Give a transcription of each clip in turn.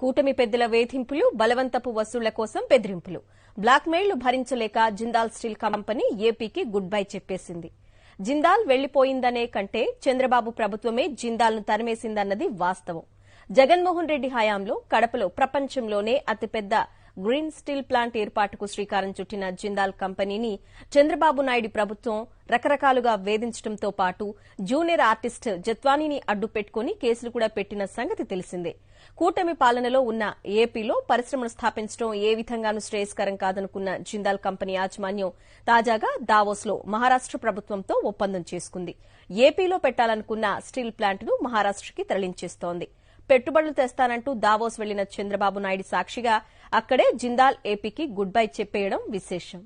కూటమి పెద్దల వేధింపులు బలవంతపు వసూళ్ళ కోసం బెదిరింపులు. బ్లాక్మెయిల్ను భరించలేక జిందాల్ స్టీల్ కంపెనీ ఏపీకి గుడ్ బై చెప్పేసింది. జిందాల్ వెళ్ళిపోయిందనే కంటే చంద్రబాబు ప్రభుత్వమే జిందాల్ను తరిమేసిందన్నది వాస్తవం. జగన్మోహన్ రెడ్డి హయాంలో కడపలో ప్రపంచంలోనే అతిపెద్ద గ్రీన్ స్టీల్ ప్లాంట్ ఏర్పాటుకు శ్రీకారం చుట్టిన జిందాల్ కంపెనీని చంద్రబాబు నాయుడు ప్రభుత్వం రకరకాలుగా వేధించడంతో పాటు జూనియర్ ఆర్టిస్ట్ జత్వానీని అడ్డుపెట్టుకుని కేసులు కూడా పెట్టిన సంగతి తెలిసిందే. కూటమి పాలనలో ఉన్న ఏపీలో పరిశ్రమను స్థాపించడం ఏ విధంగానూ శ్రేయస్కరం కాదనుకున్న జిందాల్ కంపెనీ యాజమాన్యం తాజాగా దావోస్లో మహారాష్ట ప్రభుత్వంతో ఒప్పందం చేసుకుంది. ఏపీలో పెట్టాలనుకున్న స్టీల్ ప్లాంట్ను మహారాష్టకి తరలించేస్తోంది. పెట్టుబడులు తెస్తానంటూ దావోస్ వెళ్ళిన చంద్రబాబు నాయుడు సాక్షిగా అక్కడే జిందాల్ ఏపీకి గుడ్ బై చెప్పేయడం విశేషం.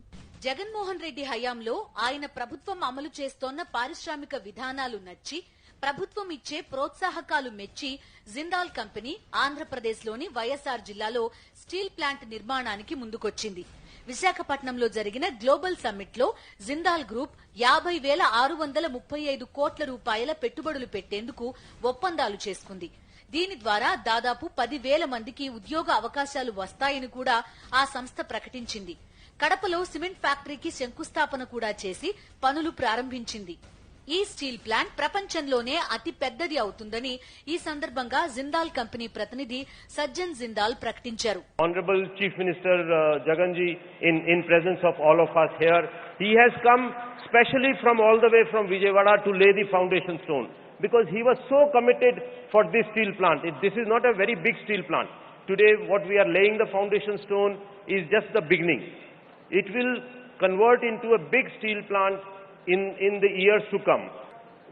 జగన్మోహన్ రెడ్డి హయాంలో ఆయన ప్రభుత్వం అమలు చేస్తోన్న పారిశ్రామిక విధానాలు నచ్చి ప్రభుత్వం ఇచ్చే ప్రోత్సాహకాలు మెచ్చి జిందాల్ కంపెనీ ఆంధ్రప్రదేశ్లోని వైఎస్ఆర్ జిల్లాలో స్టీల్ ప్లాంట్ నిర్మాణానికి ముందుకొచ్చింది. విశాఖపట్నంలో జరిగిన గ్లోబల్ సమ్మిట్లో జిందాల్ గ్రూప్ యాభై వేల ఆరు వందల ముప్పై ఐదు కోట్ల రూపాయల పెట్టుబడులు పెట్టేందుకు ఒప్పందాలు చేసుకుంది. దీని ద్వారా దాదాపు పదివేల మందికి ఉద్యోగ అవకాశాలు వస్తాయని కూడా ఆ సంస్థ ప్రకటించింది. కడపలో సిమెంట్ ఫ్యాక్టరీకి శంకుస్థాపన కూడా చేసి పనులు ప్రారంభించింది. ఈ స్టీల్ ప్లాంట్ ప్రపంచంలోనే అతి పెద్దది అవుతుందని ఈ సందర్భంగా జిందాల్ కంపెనీ ప్రతినిధి సజ్జన్ జిందాల్ ప్రకటించారు. Honourable chief minister Jagan ji in in presence of all of us here he has come specially from all the way from Vijayawada to lay the foundation stone because he was so committed for this steel plant. It, this is not a very big steel plant. Today, what we are laying the foundation stone is just the beginning. It will convert into a big steel plant in, in the years to come.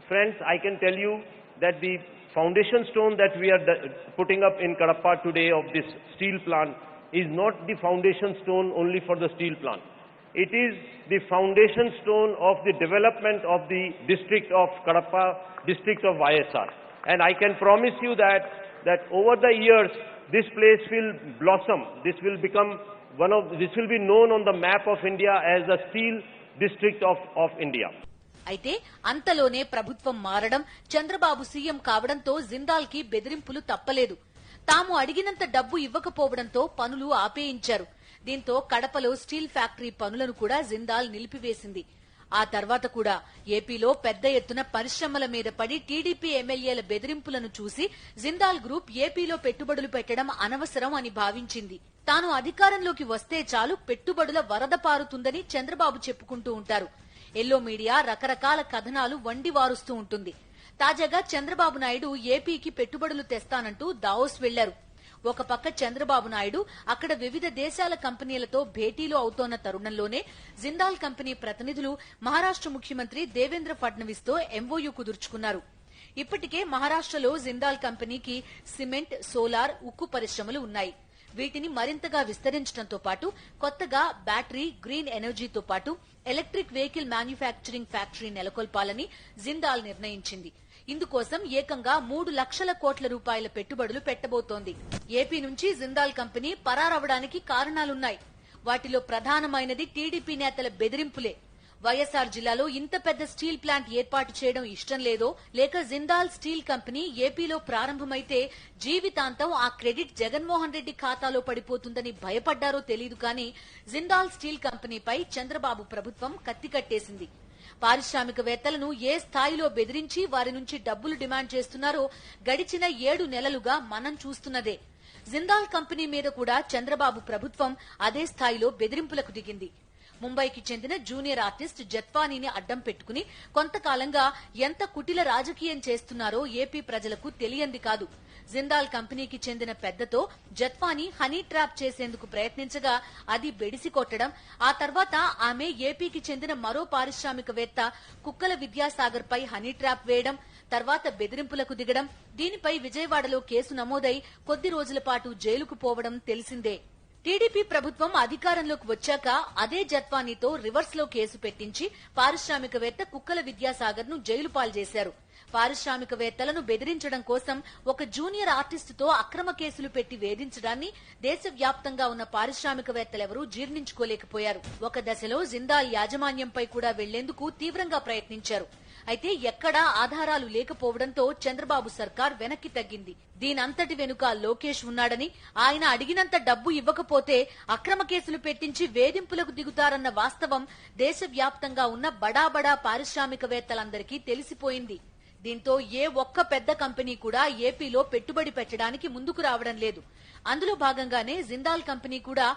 Friends, I can tell you that the foundation stone that we are putting up in Kadapa today of this steel plant is not the foundation stone only for the steel plant. It is the foundation stone of the development of the district of Kadapa, district of YSR. And I can promise you that, that over the years, this place will blossom. This will become one of, this will be known on the map of India as the steel district of, of India. అయితే అంతలోనే ప్రభుత్వం మారడం Chandrababu CM కావడంతో జిందాల్కి బెదిరింపులు తప్పలేదు తాము అడిగినంత డబ్బు ఇవ్వకపోవడంతో పనులు ఆపేయించారు దీంతో కడపలో స్టీల్ ఫ్యాక్టరీ పనులను కూడా జిందాల్ నిలిపివేసింది. ఆ తర్వాత కూడా ఏపీలో పెద్ద ఎత్తున పరిశ్రమల మీద పడి టీడీపీ ఎమ్మెల్యేల బెదిరింపులను చూసి జిందాల్ గ్రూప్ ఏపీలో పెట్టుబడులు పెట్టడం అనవసరం అని భావించింది. తాను అధికారంలోకి వస్తే చాలు పెట్టుబడుల వరద పారుతుందని చంద్రబాబు చెప్పుకుంటూ ఉంటారు. ఎల్లో మీడియా రకరకాల కథనాలు వండి వారుస్తూ ఉంటుంది. తాజాగా చంద్రబాబు నాయుడు ఏపీకి పెట్టుబడులు తెస్తానంటూ దావోస్ వెళ్ళారు. ఒక పక్క చంద్రబాబు నాయుడు అక్కడ వివిధ దేశాల కంపెనీలతో భేటీలు అవుతోన్న తరుణంలోనే జిందాల్ కంపెనీ ప్రతినిధులు మహారాష్ట ముఖ్యమంత్రి దేవేంద్ర ఫడ్నవీస్తో ఎంఓయూ కుదుర్చుకున్నారు. ఇప్పటికే మహారాష్టలో జిందాల్ కంపెనీకి సిమెంట్ సోలార్ ఉక్కు పరిశ్రమలు ఉన్నాయి. వీటిని మరింతగా విస్తరించడంతో పాటు కొత్తగా బ్యాటరీ గ్రీన్ ఎనర్జీతో పాటు ఎలక్ట్రిక్ వెహికల్ మ్యానుఫ్యాక్చరింగ్ ఫ్యాక్టరీ నెలకొల్పాలని జిందాల్ నిర్ణయించింది. ఇందుకోసం ఏకంగా మూడు లక్షల కోట్ల రూపాయల పెట్టుబడులు పెట్టబోతోంది. ఏపీ నుంచి జిందాల్ కంపెనీ పరారవడానికి కారణాలున్నాయి. వాటిలో ప్రధానమైనది టీడీపీ నేతల బెదిరింపులే. వైఎస్ఆర్ జిల్లాలో ఇంత పెద్ద స్టీల్ ప్లాంట్ ఏర్పాటు చేయడం ఇష్టం లేదో లేక జిందాల్ స్టీల్ కంపెనీ ఏపీలో ప్రారంభమైతే జీవితాంతం ఆ క్రెడిట్ జగన్మోహన్ రెడ్డి ఖాతాలో పడిపోతుందని భయపడ్డారో తెలియదు కానీ జిందాల్ స్టీల్ కంపెనీపై చంద్రబాబు ప్రభుత్వం కత్తి కట్టేసింది. పారిశ్రామికవేత్తలను ఏ స్థాయిలో బెదిరించి వారి నుంచి డబ్బులు డిమాండ్ చేస్తున్నారో గడిచిన ఏడు నెలలుగా మనం చూస్తున్నదే. జిందాల్ కంపెనీ మీద కూడా చంద్రబాబు ప్రభుత్వం అదే స్థాయిలో బెదిరింపులకు దిగింది. ముంబైకి చెందిన జూనియర్ ఆర్టిస్ట్ జత్వానీని అడ్డం పెట్టుకుని కొంతకాలంగా ఎంత కుటిల రాజకీయం చేస్తున్నారో ఏపీ ప్రజలకు తెలియంది కాదు. జిందాల్ కంపెనీకి చెందిన పెద్దతో జత్వానీ హనీ ట్రాప్ చేసేందుకు ప్రయత్నించగా అది బెడిసి కొట్టడం ఆ తర్వాత ఆమె ఏపీకి చెందిన మరో పారిశ్రామికవేత్త కుక్కల విద్యాసాగర్ పై హనీ ట్రాప్ వేయడం తర్వాత బెదిరింపులకు దిగడం దీనిపై విజయవాడలో కేసు నమోదై కొద్ది రోజుల పాటు జైలుకు పోవడం తెలిసిందే. టీడీపీ ప్రభుత్వం అధికారంలోకి వచ్చాక అదే జత్వానీతో రివర్స్లో కేసు పెట్టించి పారిశ్రామికవేత్త కుక్కల విద్యాసాగర్ను జైలు పాలు చేశారు. పారిశ్రామికవేత్తలను బెదిరించడం కోసం ఒక జూనియర్ ఆర్టిస్టుతో అక్రమ కేసులు పెట్టి వేధించడాన్ని దేశవ్యాప్తంగా ఉన్న పారిశ్రామికవేత్తలెవరూ జీర్ణించుకోలేకపోయారు. ఒక దశలో జిందాల్ యాజమాన్యంపై కూడా వెళ్ళేందుకు తీవ్రంగా ప్రయత్నించారు. అయితే ఎక్కడా ఆధారాలు లేకపోవడంతో చంద్రబాబు సర్కార్ వెనక్కి తగ్గింది. దీనంతటి వెనుక లోకేష్ ఉన్నాడని ఆయన అడిగినంత డబ్బు ఇవ్వకపోతే అక్రమ కేసులు పెట్టించి వేధింపులకు దిగుతారన్న వాస్తవం దేశవ్యాప్తంగా ఉన్న బడా బడా పారిశ్రామికవేత్తలందరికీ తెలిసిపోయింది. దీంతో ఏ ఒక్క పెద్ద కంపెనీ కూడా ఏపీలో పెట్టుబడి పెట్టడానికి ముందుకు రావడం లేదు. అందులో భాగంగానే జిందాల్ కంపెనీ కూడా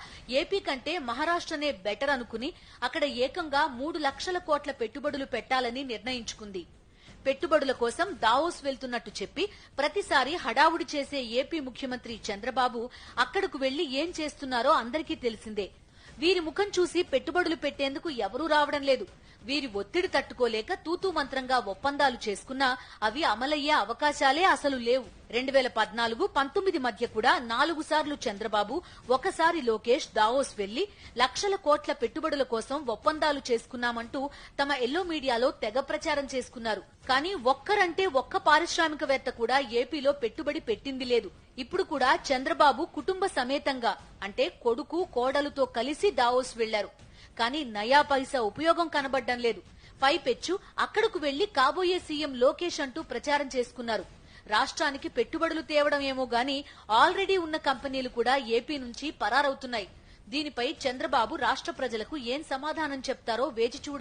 ఏపీ కంటే మహారాష్ట్రనే బెటర్ అనుకుని అక్కడ ఏకంగా మూడు లక్షల కోట్ల పెట్టుబడులు పెట్టాలని నిర్ణయించుకుంది. పెట్టుబడుల కోసం దావోస్ వెళ్తున్నట్టు చెప్పి ప్రతిసారి హడావుడి చేసే ఏపీ ముఖ్యమంత్రి చంద్రబాబు అక్కడకు వెళ్ళి ఏం చేస్తున్నారో అందరికీ తెలిసిందే. వీరి ముఖం చూసి పెట్టుబడులు పెట్టేందుకు ఎవరూ రావడం లేదు. వీరి ఒత్తిడి తట్టుకోలేక తూతూ మంత్రంగా ఒప్పందాలు చేసుకున్నా అవి అమలయ్యే అవకాశాలే అసలు లేవు. రెండు వేల పద్నాలుగు పంతొమ్మిది మధ్య కూడా నాలుగు సార్లు చంద్రబాబు ఒకసారి లోకేష్ దావోస్ వెళ్ళి లక్షల కోట్ల పెట్టుబడుల కోసం ఒప్పందాలు చేసుకున్నామంటూ తమ ఎల్లో మీడియాలో తెగ ప్రచారం చేసుకున్నారు. కానీ ఒక్కరంటే ఒక్క పారిశ్రామికవేత్త కూడా ఏపీలో పెట్టుబడి పెట్టింది లేదు. ఇప్పుడు కూడా చంద్రబాబు కుటుంబ సమేతంగా అంటే కొడుకు కోడలుతో కలిసి దావోస్ వెళ్ళారు కానీ నయా పైసా ఉపయోగం కనబడ్డం లేదు. పైపెచ్చు అక్కడకు వెళ్ళి కాబోయే సీఎం లోకేష్ అంటూ ప్రచారం చేసుకున్నారు. రాష్ట్రానికి పెట్టుబడులు తేవడం ఏమో గాని ఆల్రెడీ ఉన్న కంపెనీలు కూడా ఏపీ నుంచి పరారవుతున్నాయి. దీనిపై చంద్రబాబు రాష్ట్ర ప్రజలకు ఏం సమాధానం చెప్తారో వేచి చూడాలి